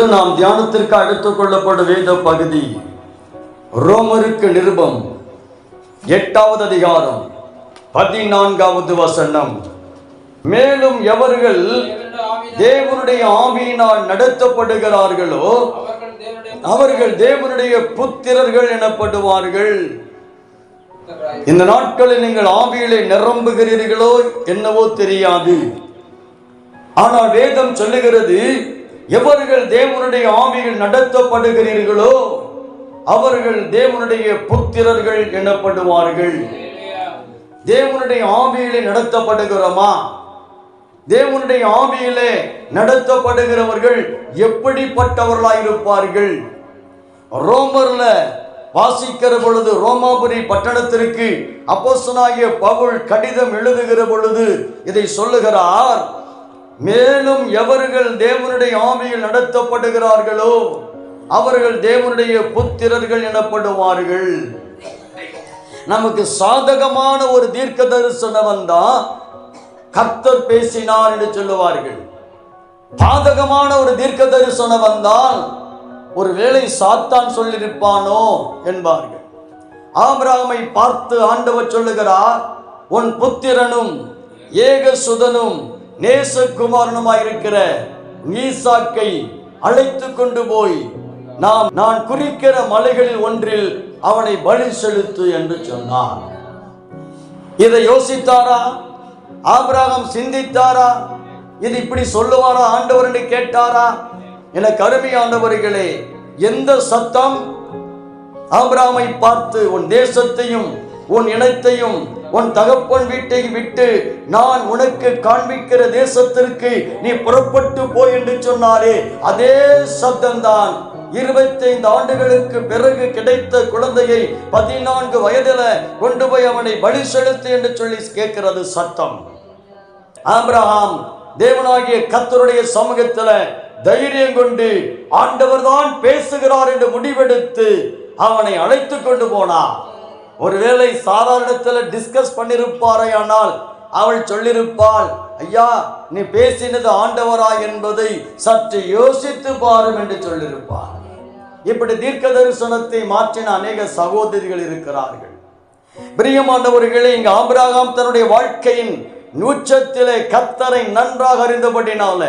இன்று நாம் தியானத்திற்கு அடுத்துக் கொள்ளப்படும் வேத பகுதி. ரோமருக்கு நிருபம். எட்டாவது அதிகாரம். பதினான்காவது வசனம். மேலும் எவர்கள் தேவனுடைய ஆவியினால் நடத்தப்படுகிறார்களோ அவர்கள் தேவனுடைய புத்திரர்கள் எனப்படுவார்கள். இந்த நாட்களில் நீங்கள் ஆவியிலே நிரம்புகிறீர்களோ என்னவோ தெரியாது. ஆனால் வேதம் சொல்லுகிறது எவர்கள் தேவனுடைய ஆவியில் நடத்தப்படுகிறீர்களோ அவர்கள் தேவனுடைய புத்திரர்கள் எனப்படுவார்கள் தேவனுடைய ஆவியிலே நடத்தப்படுகிறோமா? தேவனுடைய ஆவியிலே நடத்தப்படுகிறவர்கள் எப்படிப்பட்டவர்களாய் இருப்பார்கள் ரோமர்ல வாசிக்கிற பொழுது ரோமாபுரி பட்டணத்திற்கு அப்போசனாகிய பவுல் கடிதம் எழுதுகிற பொழுது இதை சொல்லுகிறார். மேலும் எவர்கள் தேவனுடைய ஆவியில் நடத்தப்படுகிறார்களோ அவர்கள் தேவனுடைய புத்திரர்கள் எனப்படுவார்கள். நமக்கு சாதகமான ஒரு தீர்க்க தரிசனம் வந்தா கர்த்தர் பேசினார் என்று சொல்லுவார்கள். பாதகமான ஒரு தீர்க்க தரிசனம் வந்தால் ஒருவேளை சாத்தான் சொல்லியிருப்பானோ என்பார்கள். ஆபிராமை பார்த்து ஆண்டவர் சொல்லுகிறார் உன் புத்திரனும் ஏக சுதனும் நேசகுமாரனுமாயிருக்கிற ஈசாக்கை அழைத்து கொண்டு போய் நாம் நான் குறிக்கிற மலைகளில் ஒன்றில் அவனை பலி செலுத்து என்று சொன்னார் இதை யோசித்தாரா? ஆபிரகம் சிந்தித்தாரா? இது இப்படி சொல்லுவாரா ஆண்டவர் என்று கேட்டாரா? என அருமையானவர்களே எந்த சத்தம்? ஆபிராமை பார்த்து உன் தேசத்தையும் உன் இனத்தையும் உன் தகப்பன் வீட்டை விட்டு நான் உனக்கு காண்பிக்கிற தேசத்திற்கு நீ புறப்பட்டு போய் என்று சொன்னாரே. அதே சப்தம்தான். இருபத்தைந்து ஆண்டுகளுக்கு பிறகு கிடைத்த குழந்தையை பதினான்கு வயதில கொண்டு போய் அவனை பலி செலுத்து என்று சொல்லி கேட்கிறது சத்தம். ஆபிரகாம் தேவனாகிய கத்தருடைய சமூகத்துல தைரியம் கொண்டு ஆண்டவர் தான் பேசுகிறார் என்று முடிவெடுத்து அவனை அழைத்து கொண்டு போனார். ஒருவேளை சாதாரணத்தில் டிஸ்கஸ் பண்ணிருப்பாரே ஆனால் அவள் சொல்லிருப்பாள் ஐயா நீ பேசினது ஆண்டவரா என்பதை சற்று யோசித்து பாரும் என்று சொல்லியிருப்பார் இப்படி தீர்க்க தரிசனத்தை மாற்றின அநேக சகோதரிகள் இருக்கிறார்கள். பிரியமாண்டவர்களே இங்கு ஆபிரகாம் தன்னுடைய வாழ்க்கையின் நூற்றத்திலே கத்தரை நன்றாக அறிந்தபடினால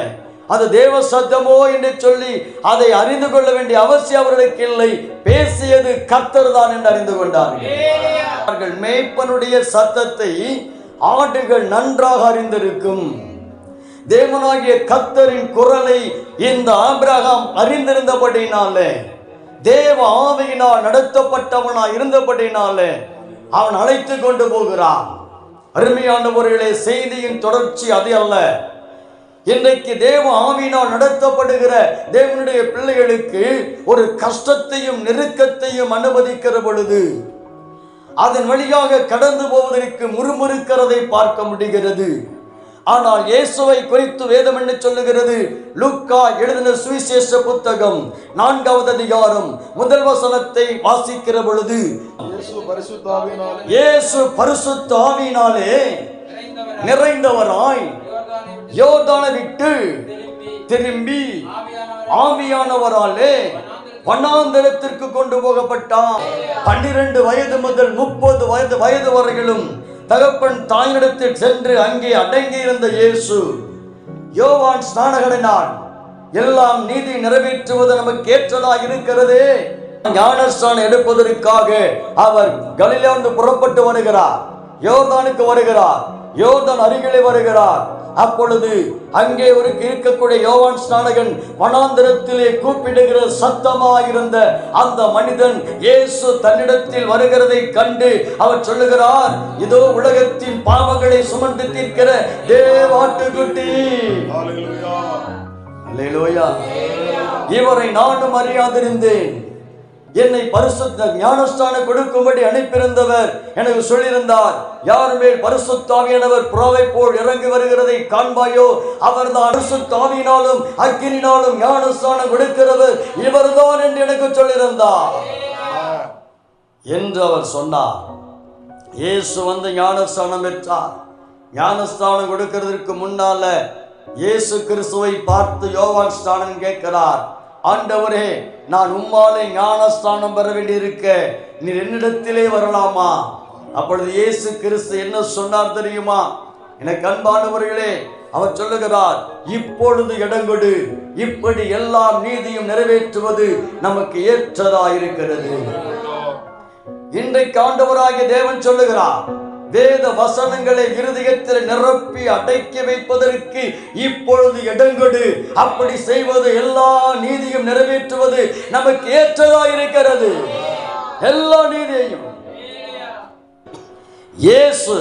அது தேவ சத்தமோ என்று சொல்லி அதை அறிந்து கொள்ள வேண்டிய அவசியம் அவர்களுக்கு இல்லை. பேசியது கத்தர் தான் என்று அறிந்து கொண்டார்கள். அவர்கள் மேய்ப்பனுடைய சத்தத்தை ஆடுகள் நன்றாக அறிந்திருக்கும். தேவனாகிய கத்தரின் குரலை இந்த ஆபிரகாம் அறிந்திருந்தபடினாலே தேவ ஆவியினால் நடத்தப்பட்டவனா இருந்தபடினாலே அவன் அழைத்து கொண்டு போகிறான். அருமையானவர்களே செய்தியின் தொடர்ச்சி அது அல்ல. இன்றைக்கு தேவ ஆவியினால் நடத்தப்படுகிற தேவனுடைய பிள்ளைகளுக்கு ஒரு கஷ்டத்தையும் நெருக்கத்தையும் அனுமதிக்கிற பொழுது அதன் வழியாக கடந்து போவதற்கு முறுமுறுக்கிறதை பார்க்க முடிகிறது. ஆனால் இயேசுவை குறித்து வேதம் என்ன சொல்லுகிறது? லூக்கா எழுதின சுவிசேஷ புத்தகம் நான்காவது அதிகாரம் முதல் வசனத்தை வாசிக்கிற பொழுது இயேசு பரிசுத்தாவினாலே நிறைந்தவராய். யோர்தானை விட்டு திரும்பி திரும்பி ஆவியானவர் ஆவியானவராலே வண்ணாந்தரத்திற்கு கொண்டு போகப்பட்டான். பன்னிரண்டு வயது முதல் முப்பது வயது வயது வரையிலும் தகப்பன் தாயிடத்தில் சென்று அங்கே அடங்கி இருந்த இயேசு யோவான் ஸ்நானகனான் எல்லாம் நீதி நிறைவேற்றுவது நமக்கு ஏற்றதா இருக்கிறதே. ஞானஸ்தானம் எடுப்பதற்காக அவர் கலிலியாந்து புறப்பட்டு வருகிறார் யோர்தானுக்கு வருகிறார் யோர்தான் அருகிலே வருகிறார். அப்பொழுது அங்கே ஒரு இருக்கக்கூடிய யோவான் ஸ்நானகன் வனாந்திரத்திலே கூப்பிடுகிற சத்தமாயிருந்த அந்த மனிதன் இயேசு தன்னிடத்தில் வருகிறதை கண்டு அவர் சொல்லுகிறார் இதோ உலகத்தின் பாவங்களை சுமந்து தீர்க்கிற தேவாட்டுக்குட்டி. இவரை நானும் அறியாதிருந்தேன். என்னை பரிசுத்த ஞானஸ்தானம் கொடுக்கும்படி அனுப்பியிருந்தவர் எனக்கு சொல்லியிருந்தார் யார் மேல் பரிசுத்தாவியானவர் புறாவை போல் இறங்கி வருகிறதை காண்பாயோ அவர்தான் பரிசுத்தாவியினாலும் அக்கினினாலும் ஞானஸ்தானம் கொடுக்கிறவர் இவர்தான் என்று எனக்கு சொல்லியிருந்தார். என்று அவர் சொன்னார். இயேசு வந்து ஞானஸ்தானம் பெற்றார். ஞானஸ்தானம் கொடுக்கிறதுக்கு முன்னால இயேசு கிறிஸ்துவை பார்த்து யோவான் ஸ்தானம் கேட்கிறார். ஆண்டவரே நான் உம்மாலே ஞானஸ்தானம் பெற வேண்டியிருக்க. நீர் என்னிடத்திலே வரலாமா? அப்பொழுது இயேசு கிறிஸ்து என்ன சொன்னார் தெரியுமா? எனக்கு அன்பானவர்களே அவர் சொல்லுகிறார் இப்பொழுது இடங்கொடு. இப்படி எல்லா நீதியும் நிறைவேற்றுவது நமக்கு ஏற்றதா இருக்கிறது இன்றைக்கு ஆண்டவராகிய தேவன் சொல்லுகிறார் வேத வசனங்களை இருதயத்தில் நிரப்பி அடைக்கி வைப்பதற்கு இப்பொழுது இடங்கொடு. அப்படி செய்வது எல்லா நீதியும் நிறைவேற்றுவது நமக்கு ஏற்றதா இருக்கிறது. எல்லா நீதியையும். இயேசு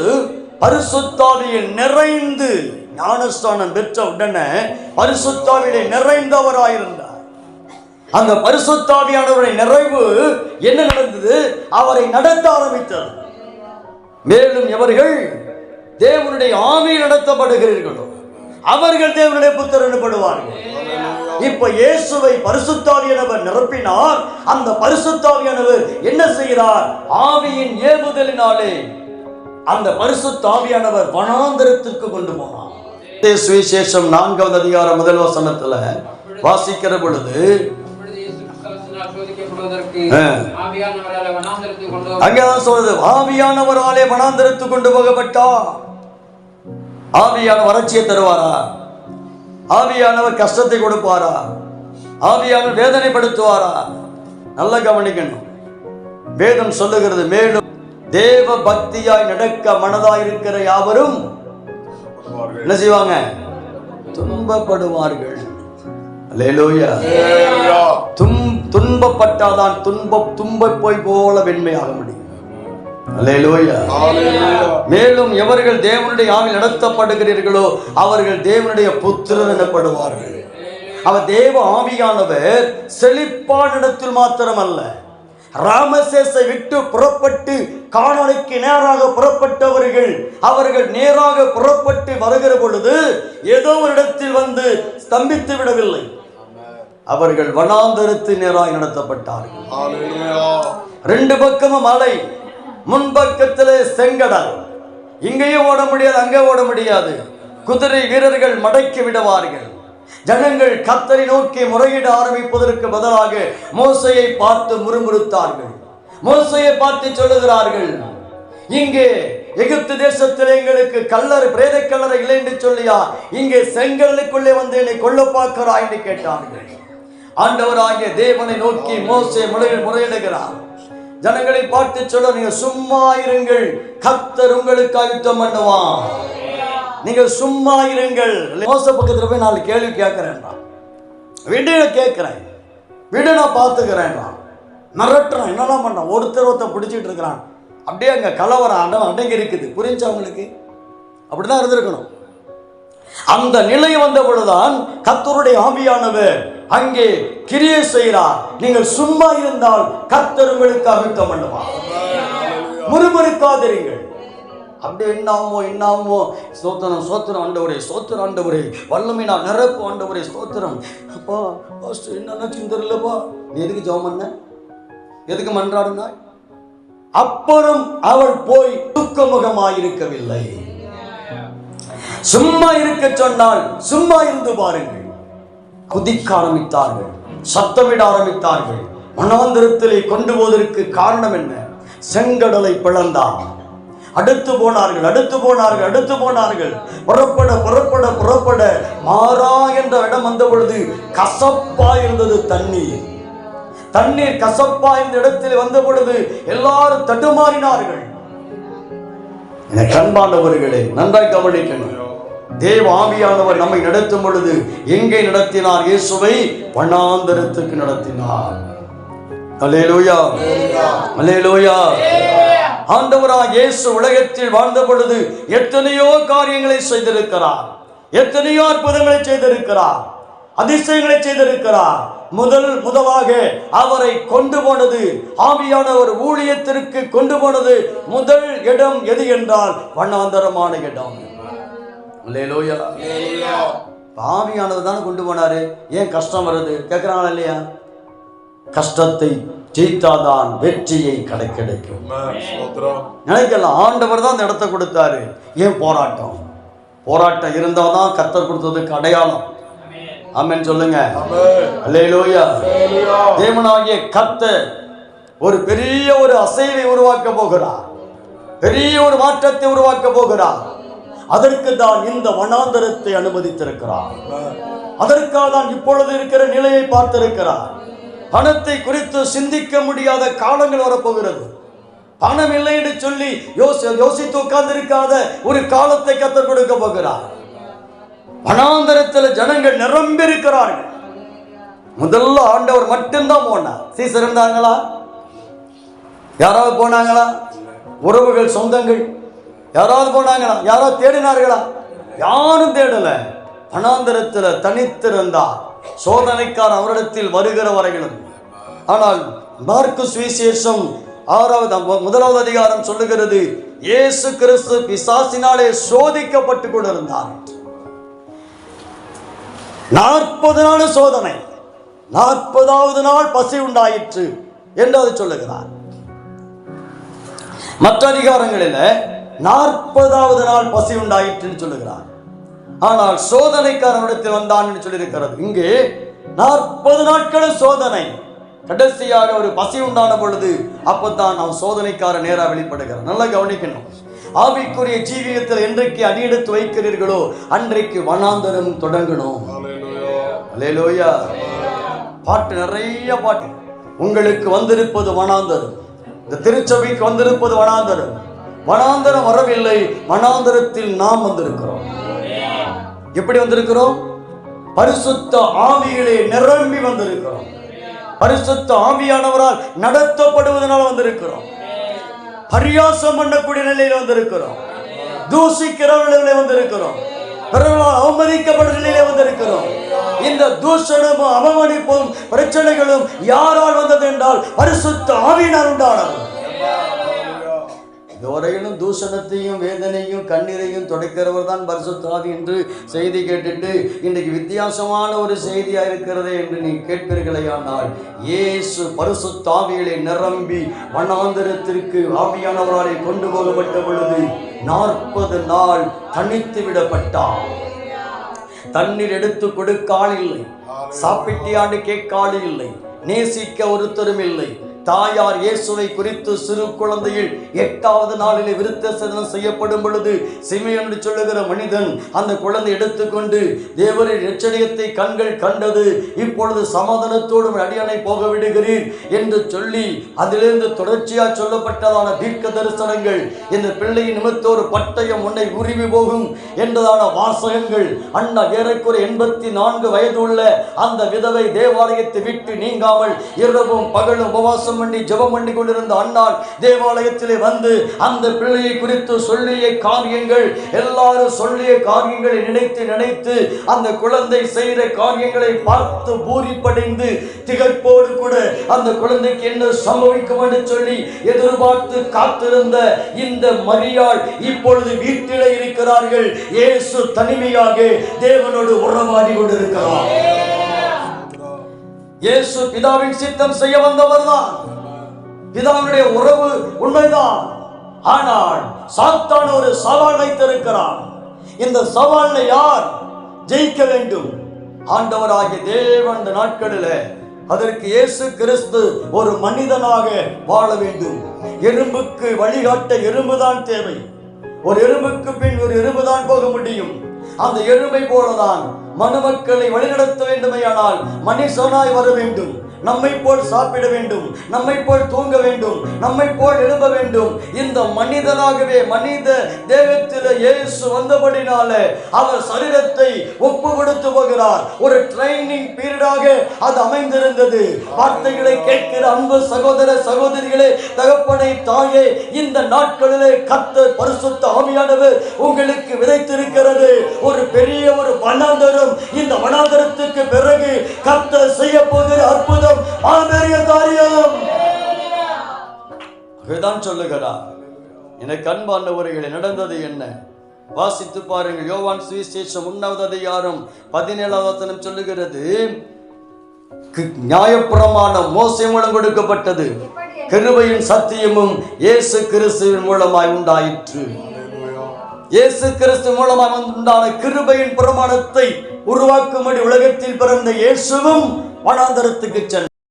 பரிசுத்தாவியில் நிறைந்து ஞானஸ்தானம் பெற்ற உடனே பரிசுத்தாவிலே நிறைந்தவராயிருந்தார். அந்த பரிசுத்தாவியானவருடைய நிறைவு என்ன நடந்தது? அவரை நடத்த ஆரம்பித்தது. மேலும் எவர்கள் தேவனுடைய ஆவி நடத்தப்படுகிறீர்களோ அவர்கள் தேவனுடைய புத்தர் எனப்படுவார்கள். இப்ப இயேசுவை பரிசுத்தாவியானவர் நிரப்பினார். அந்த பரிசுத்தாவியானவர் என்ன செய்கிறார்? ஆவியின் ஏவுதலினாலே அந்த பரிசுத்தாவியானவர் வனாந்தரத்திற்கு கொண்டு போனார். சுவிசேஷம் நான்காவது அதிகாரம் முதல் வசனத்துல வாசிக்கிற பொழுது அங்கதான் சொல்றது ஆவியானவராலே வனாந்தரத்துக்கு கொண்டு போகப்பட்டார் ஆவியான வறட்சியை தருவாரா? ஆவியானவர் கஷ்டத்தை கொடுப்பாரா? ஆவியானவர் வேதனைப்படுத்துவாரா? நல்லா கவனிக்கணும். வேதம் சொல்லுகிறது மேலும் தேவ பக்தியாய் நடக்க மனதாய் இருக்கிற யாவரும் என்ன செய்வாங்க? துன்பப்படுவார்கள். அல்லேலூயா. Hallelujah. துன் துன்பப்பட்டாதான் துன்ப துன்ப போய் போல வெண்மையாக முடியும். மேலும் எவர்கள் தேவனுடைய ஆவில் நடத்தப்படுகிறீர்களோ அவர்கள் தேவனுடைய புத்திரர் எனப்படுவார்கள். அவர் தேவ ஆவியானவர் செழிப்பான இடத்தில் மாத்திரமல்ல. ராமசேஸை விட்டு புறப்பட்டு காணொளிக்கு நேராக புறப்பட்டவர்கள் அவர்கள் நேராக புறப்பட்டு வருகிற பொழுது ஏதோ ஒரு இடத்தில் வந்து ஸ்தம்பித்து விடவில்லை. அவர்கள் வனாந்தரத்து நேராக நடத்தப்பட்டார்கள். ரெண்டு பக்கமும் மலை முன்பக்கத்திலே செங்கடல். இங்கேயும் ஓட முடியாது அங்கே ஓட முடியாது. குதிரை வீரர்கள் மடக்கி விடுவார்கள். ஜனங்கள் கத்தரை நோக்கி முறையிட ஆரம்பிப்பதற்கு பதிலாக மோசையை பார்த்து முறுமுறுத்தார்கள். மோசையை பார்த்து சொல்லுகிறார்கள் இங்கே எகிப்து தேசத்தில் எங்களுக்கு கல்லறை பிரேத கல்லறை இல்லை என்று சொல்லியா? இங்கே செங்கல்லுக்குள்ளே வந்து என்னை கொல்ல பார்க்கிறாய் என்று கேட்டார்கள். ஆண்டவராகிய தேவனை நோக்கி மோசே முறையிடுகிறார். ஜனங்களை பார்த்து சொல்ல நீங்க சும்மா இருங்கள். கத்தர் உங்களுக்கு யுத்தம் பண்ணுவான் நீங்க சும்மா இருங்கள். மோச பக்கத்துல போய் நாலு கேள்வி கேட்கிறேன் விடு கேட்கிறேன். விடு நான் பார்த்துக்கிறேன் மிரட்டுறான். என்னெல்லாம் பண்றான்? ஒருத்தர் ஒருத்தர் பிடிச்சிட்டு இருக்கிறான். அப்படியே அங்க கலவரம் அடம் அடங்கி இருக்குது. புரிஞ்சா அவங்களுக்கு அப்படிதான் இருந்திருக்கணும். அந்த நிலை வந்த பொழுதுதான் கர்த்தருடைய ஆவியானவர் அங்கே கிரியை செய்கிறார். நீங்கள் சும்மா இருந்தால் கர்த்தர் உங்களுக்கு அமிழ்த்தம் பண்ணுவார். முறுமுறுக்காதிருங்கள். அப்படியே என்னாமோ என்னாமோ ஸ்தோத்திரம் சோத்திரம் ஆண்டவரே சோத்திரம் ஆண்டவரே. வல்லமை நான் நிரப்பு ஆண்டவரே சோத்திரம் அப்பா பாஸ்டர் என்னன்னா சிந்தரில்லப்பா. நீ எதுக்கு ஜெபம் பண்ண? எதுக்கு மன்றாடுனா? அப்புறம் அவள் போய் துக்கமுகமாயிருக்கவில்லை. சும்மா இருக்க சொன்னால் சும்மா இருந்து பாருங்கள். குதிக்க ஆரம்பித்தார்கள் சத்தமிட ஆரம்பித்தார்கள். மனாந்திரத்திலே கொண்டு போவதற்கு காரணம் என்ன? செங்கடலை பிளந்தான். அடுத்து போனார்கள் அடுத்து போனார்கள் அடுத்து போனார்கள். புறப்பட புறப்பட புறப்பட. மாறா என்ற இடம் வந்த பொழுது கசப்பா இருந்தது தண்ணீர். தண்ணீர் கசப்பா இந்த இடத்தில் வந்த பொழுது எல்லாரும் தடுமாறினார்கள். என கண்பாண்டவர்களே நன்றாய் கவனிக்கணும். தேவ ஆவியானவர் நம்மை நடத்தும் பொழுது எங்கே நடத்தினார் இயேசுவை? வண்ணாந்தரத்துக்கு நடத்தினார். அல்லேலூயா. அல்லேலூயா. ஆண்டவராக இயேசு உலகத்தில் வாழ்ந்த பொழுது எத்தனையோ காரியங்களை செய்திருக்கிறார். எத்தனையோ அற்புதங்களை செய்திருக்கிறார். அதிசயங்களை செய்திருக்கிறார். முதல் முதலாக அவரை கொண்டு போனது ஆவியானவர் ஊழியத்திற்கு கொண்டு போனது முதல் இடம் எது என்றால் வண்ணாந்தரமான இடம். ஆவியானவர் தானே கொண்டு போனாரு. ஏன் கஷ்டம் வருது? கேட்கிறாங்களா இல்லையா? கஷ்டத்தை ஜெயித்தாதான் வெற்றியை கடை கிடைக்கும். நினைக்கலாம் ஆண்டவர் தான் அந்த இடத்த கொடுத்தாரு. ஏன் போராட்டம்? போராட்டம் இருந்தால் தான் கத்தர் கொடுத்ததுக்கு அடையாளம். ஆமென் சொல்லுங்க. அல்லேலூயா. தேவனாகிய கர்த்தர் ஒரு பெரிய ஒரு அசைவை உருவாக்க போகிறார். பெரிய ஒரு மாற்றத்தை உருவாக்க போகிறார். அதற்கு தான் இந்த வனாந்தரத்தை அனுமதித்திருக்கிறார். அதற்காக தான் இப்பொழுது இருக்கிற நிலையை பார்த்திருக்கிறார். பணத்தை குறித்து சிந்திக்க முடியாத காலங்கள் வரப்போகிறது. பணம் இல்லை என்று சொல்லி யோசி யோசித்து உட்கார்ந்திருக்காத ஒரு காலத்தை கத்தர் கொடுக்க போகிறார். வனாந்தரத்தில் ஜனங்கள் நிரம்பி இருக்கிறார்கள் முதல்ல ஆண்டவர் மட்டும்தான் போனார். சீசர் இருந்தாங்களா? யாராவது போனாங்களா? உறவுகள் சொந்தங்கள்? யாராவது போனாங்களா யாராவது தேடினார்களா? யாரும் தேடல. வனாந்தரத்தில் தனித்திருந்தார் சோதனைக்கார அவரிடத்தில் வருகிற வரையிலும். ஆனால் மார்க்கு சுவிசேஷம் ஆறாவது முதலாவது அதிகாரம் சொல்லுகிறது இயேசு கிறிஸ்து பிசாசினாலே சோதிக்கப்பட்டு கொண்டிருந்தார். நாற்பது நாள் சோதனை நாற்பதாவது நாள் பசி உண்டாயிற்று என்று அது சொல்லுகிறார். மற்ற அதிகாரங்களில் நாற்பதாவது நாள் பசி உண்டாயிற்றுன்னு சொல்லுகிறார். ஆனால் சோதனைக்காரனிடத்தில் வந்தான் என்று சொல்லியிருக்கிறது. இங்கே நாற்பது நாட்கள் சோதனை. கடைசியாக ஒரு பசி உண்டான பொழுது அப்பதான் நாம் சோதனைக்கார நேரா வெளிப்படுகிறார் நல்லா கவனிக்கணும். ஆவிக்குரிய ஜீவியத்தில் என்றைக்கு அடியெடுத்து வைக்கிறீர்களோ அன்றைக்கு வனாந்தரம் தொடங்கணும். அல்லேலூயா பாட்டு நிறைய பாட்டு. உங்களுக்கு வந்திருப்பது வனாந்தரம். இந்த திருச்சபைக்கு வந்திருப்பது வனாந்தரம். மனாந்தரம் வரவில்லை. மனாந்தரத்தில் நாம் வந்திருக்கிறோம். எப்படி வந்திருக்கிறோம்? பரிசுத்த ஆவியிலே நிரம்பி வந்திருக்கிறோம். பரிசுத்த ஆவியானவரால் நடத்தப்படுவதனால் வந்திருக்கிறோம். பரியாசம் பண்ணக்கூடிய நிலையில வந்திருக்கிறோம். தூசிக்கிற நிலையில வந்திருக்கிறோம். பிறர்களால் அவமதிக்கப்பட்ட நிலையில வந்திருக்கிறோம். இந்த தூஷணமும் அவமதிப்பும் பிரச்சனைகளும் யாரால் வந்தது என்றால் பரிசுத்த ஆவியினால் உண்டானது. இதுவரையிலும் தூஷணத்தையும் வேதனையும் கண்ணீரையும் துடைக்கிறவர் தான் பரிசுத்தாவி என்று செய்தி கேட்டுட்டு இன்றைக்கு வித்தியாசமான ஒரு செய்தியா இருக்கிறதே என்று நீ கேட்பீர்களேயானால் இயேசு பரிசுத்தாவிகளை நிரம்பி வண்ணாந்திரத்திற்கு ஆவியானவராலே கொண்டு போகப்பட்ட பொழுது நாற்பது நாள் தனித்து விடப்பட்டார். தண்ணீர் எடுத்து கொடுக்க ஆள் இல்லை. சாப்பிட்டியாண்டு கேட்க ஆள் இல்லை. நேசிக்க ஒருத்தரும் இல்லை. தாயார் இயேசுவை குறித்து சிறு குழந்தையில் எட்டாவது நாளிலே விருத்த சேதனம் செய்யப்படும் பொழுது சிமியன் என்று சொல்லுகிற மனிதன் அந்த குழந்தை எடுத்துக்கொண்டு தேவரின் எச்சரியத்தை கண்கள் கண்டது. இப்பொழுது சமாதானத்தோடும் அடியானை போக விடுகிறீர் என்று சொல்லி அதிலிருந்து தொடர்ச்சியா சொல்லப்பட்டதான தீர்க்க தரிசனங்கள். இந்த பிள்ளையின் நிமித்த ஒரு பட்டயம் உன்னை உருவி போகும் என்றதான வாசகங்கள். அண்ணா ஏறக்குறை எண்பத்தி நான்கு வயது உள்ள அந்த விதவை தேவாலயத்தை விட்டு நீங்காமல் இரவும் பகலும் உபவாசம் பண்ணி ஜெபம் பண்ணி கொண்டிருந்த அண்ணால் தேவாலயத்திலே வந்து அந்த பிள்ளையை குறித்து சொல்லிய காரியங்கள் எல்லாரும் சொல்லிய காரியங்களை நினைத்து நினைத்து அந்த குழந்தை செய்கிற காரியங்களை பார்த்து பூரிப்படைந்து திகைப்போடு கூட அந்த குழந்தைக்கு என்ன சம்பவிக்கும் என்று சொல்லி எதிர்பார்த்து காத்திருந்த இந்த மரியாள் இப்பொழுது வீட்டிலே இருக்கிறார்கள். இயேசு தனிமையாக தேவனோடு உறவாடி கொண்டிருக்கிறார். இயேசு பிதாவின் சித்தம் செய்ய வந்தவர்தான். பிதாவினுடைய உறவு உண்மைதான். ஆனால் சாத்தான் ஒரு சவால் வைத்திருக்கிறான். இந்த சவாலை யார் ஜெயிக்க வேண்டும்? ஆண்டவராகிய தேவன் அந்த நாட்களில் அதற்கு இயேசு கிறிஸ்து ஒரு மனிதனாக வாழ வேண்டும். எறும்புக்கு வழிகாட்ட எறும்புதான் தேவை. ஒரு எறும்புக்கு பின் ஒரு எறும்புதான் போக முடியும். அந்த எருமை போலதான் மனுமக்களை வழிநடத்த வேண்டுமையானால் மனுஷனாய் வர வேண்டும். நம்மை போல் சாப்பிட வேண்டும் நம்மை போல் தூங்க வேண்டும் நம்மை போல் எழுப வேண்டும். இந்த மனிதனாகவே மனித தேவத்தில் இயேசு வந்தபடினால அவர் சரீரத்தை ஒப்பு கொடுத்து போகிறார். ஒரு ட்ரைனிங் பீரியடாக அது அமைந்திருந்தது. வார்த்தைகளை கேட்கிற அன்பு சகோதர சகோதரிகளே தகப்பனை தாயே இந்த நாட்களிலே கத்த பரிசுத்த ஆமியானவர் உங்களுக்கு விதைத்திருக்கிறது. ஒரு பெரிய ஒரு வனாந்தரம் இந்த வனாந்தரத்துக்கு பிறகு கத்த செய்ய போகிற அற்புதம் மாபெரிய காரியம். அதுதான் சொல்லுகிறார் எனக்கு அன்பாண்டவர்களை நடந்தது என்ன? வாசித்து பாருங்கள். யோவான் சுவிசேஷம் உண்ணாவது அதிகாரம் பதினேழாவது வசனம் சொல்லுகிறது. கு- நியாயப்பிரமாணம் மோசை மூலம் கொடுக்கப்பட்டது. கிருபையின் சத்தியமும் இயேசு கிறிஸ்துவின் மூலமாய் உண்டாயிற்று. இயேசு கிறிஸ்து மூலமாக உண்டான கிருபையின் பிரமாணத்தை உருவாக்கும்படி உலகத்தில் பிறந்த இயேசுவும் வனாந்தரத்துக்கு சென்றார்.